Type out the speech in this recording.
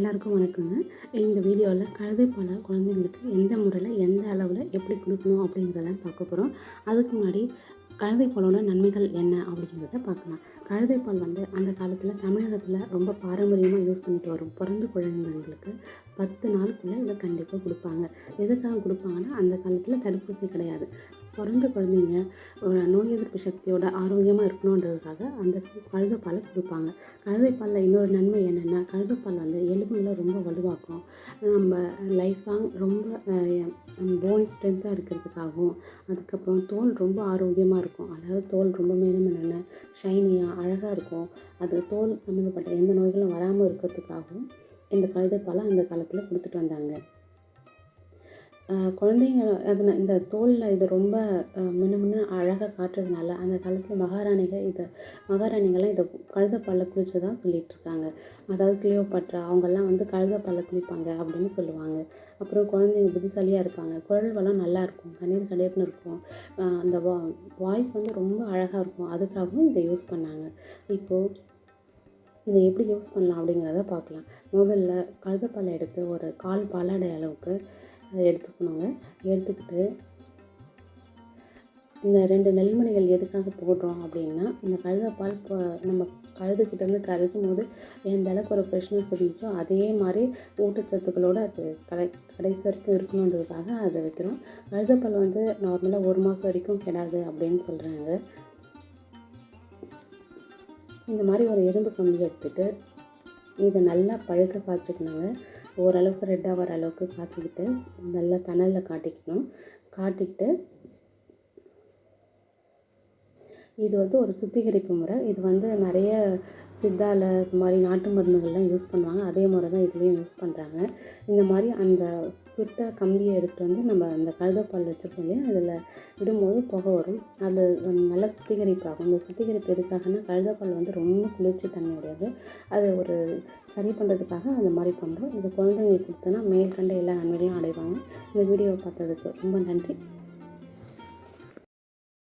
எல்லாருக்கும் வணக்கங்க. இந்த வீடியோவில் கழுதைப்பாலை குழந்தைங்களுக்கு எந்த முறையில் எந்த அளவில் எப்படி கொடுக்கணும் அப்படிங்கிறத பார்க்க போகிறோம் அதுக்கு முன்னாடி கழுதைப்பாலோட நன்மைகள் என்ன அப்படிங்கிறத பார்க்கலாம். கழுதைப்பால் வந்து அந்த காலத்தில் தமிழகத்தில் ரொம்ப பாரம்பரியமாக யூஸ் பண்ணிட்டு வரும். பிறந்த குழந்தைங்களுக்கு பத்து நாளுக்குள்ளே இதை கண்டிப்பாக கொடுப்பாங்க. எதுக்காக கொடுப்பாங்கன்னா அந்த காலத்தில் தடுப்பூசி கிடையாது. பிறந்த குழந்தைங்க ஒரு நோய் எதிர்ப்பு சக்தியோட ஆரோக்கியமாக இருக்கணுன்றதுக்காக அந்த கழுதைப்பாலை கொடுப்பாங்க. கழுதைப்பாலில் இன்னொரு நன்மை என்னென்னா கழுதைப்பால் வந்து எலும்புகளை ரொம்ப வலுவாக்கும். நம்ம லைஃப் லாங் ரொம்ப போன் ஸ்ட்ரென்த்தாக இருக்கிறதுக்காகவும் அதுக்கப்புறம் தோல் ரொம்ப ஆரோக்கியமாக இருக்கும். அதாவது தோல் ரொம்ப மேலும் ஷைனியாக அழகாக இருக்கும். அது தோல் சம்மந்தப்பட்ட எந்த நோய்களும் வராமல் இருக்கிறதுக்காகவும் இந்த கழுதைப்பாலை அந்த காலத்தில் கொடுத்துட்டு வந்தாங்க. குழந்தைங்க அதில் இந்த தோலில் இதை ரொம்ப மின்னு அழகாக காட்டுறதுனால அந்த காலத்தில் மகாராணிகள் இதை மகாராணிகள்லாம் இதை கழுதைப்பாலில் குளிச்சு தான் சொல்லிகிட்ருக்காங்க அதாவது கிளியோபாட்ரா அவங்கெல்லாம் வந்து கழுதைப்பாலில் குளிப்பாங்க அப்படின்னு சொல்லுவாங்க. அப்புறம் குழந்தைங்க புத்திசாலியாக இருப்பாங்க. குரல் வளம் நல்லாயிருக்கும் கண்ணீர் கண்ணீர்னு இருக்கும். அந்த வா வாய்ஸ் வந்து ரொம்ப அழகாக இருக்கும். அதுக்காகவும் இதை யூஸ் பண்ணாங்க. இப்போது இதை எப்படி யூஸ் பண்ணலாம் அப்படிங்கிறத பார்க்கலாம் முதல்ல கழுதைப்பாலை எடுத்து ஒரு கால் பாலாடை அளவுக்கு எடுத்துக்கணுங்க. எடுத்துக்கிட்டு இந்த ரெண்டு நெல்மணிகள் எதுக்காக போடுறோம் அப்படின்னா இந்த கழுதைப்பால் இப்போ நம்ம கழுதுகிட்டேருந்து கறக்கும் போது எந்த அளவுக்கு ஒரு ஃப்ரெஷ்னஸ் இருந்துச்சோ அதே மாதிரி ஊட்டச்சத்துக்களோடு அது கடை கடைசி வரைக்கும் இருக்கணுன்றதுக்காக அதை வைக்கிறோம். கழுதைப்பால் வந்து நார்மலாக ஒரு மாதம் வரைக்கும் கெடாது அப்படின்னு சொல்கிறாங்க இந்த மாதிரி ஒரு எறும்பு கம்பி எடுத்துகிட்டு இதை நல்லா பழுக்க காய்ச்சிக்கணுங்க. ஓரளவுக்கு ரெட்டாக வர அளவுக்கு காய்ச்சிக்கிட்டு நல்லா தணலில் காட்டிக்கணும். காட்டிக்கிட்டு இது வந்து ஒரு சுத்திகரிப்பு முறை. இது வந்து நிறைய சித்தால இது மாதிரி நாட்டு மருந்துகள்லாம் யூஸ் பண்ணுவாங்க. அதே முறை தான் இதுலேயும் யூஸ் பண்ணுறாங்க இந்த மாதிரி அந்த சுட்ட கம்பியை எடுத்துகிட்டு வந்து நம்ம அந்த கழுதப்பால் வச்சுருக்கோம் இல்லையா? அதில் விடும்போது புகை வரும். அது நல்லா சுத்திகரிப்பாகும். இந்த சுத்திகரிப்பு எதுக்காகனா கழுதப்பால் வந்து ரொம்ப குளிர்ச்சி தன்மை உடையது. அது ஒரு சரி பண்ணுறதுக்காக அந்த மாதிரி பண்ணுறோம் இது குழந்தைங்களுக்கு கொடுத்தோன்னா மேற்கண்ட எல்லா நன்மைகளும் அடைவாங்க. இந்த வீடியோவை பார்த்ததுக்கு ரொம்ப நன்றி.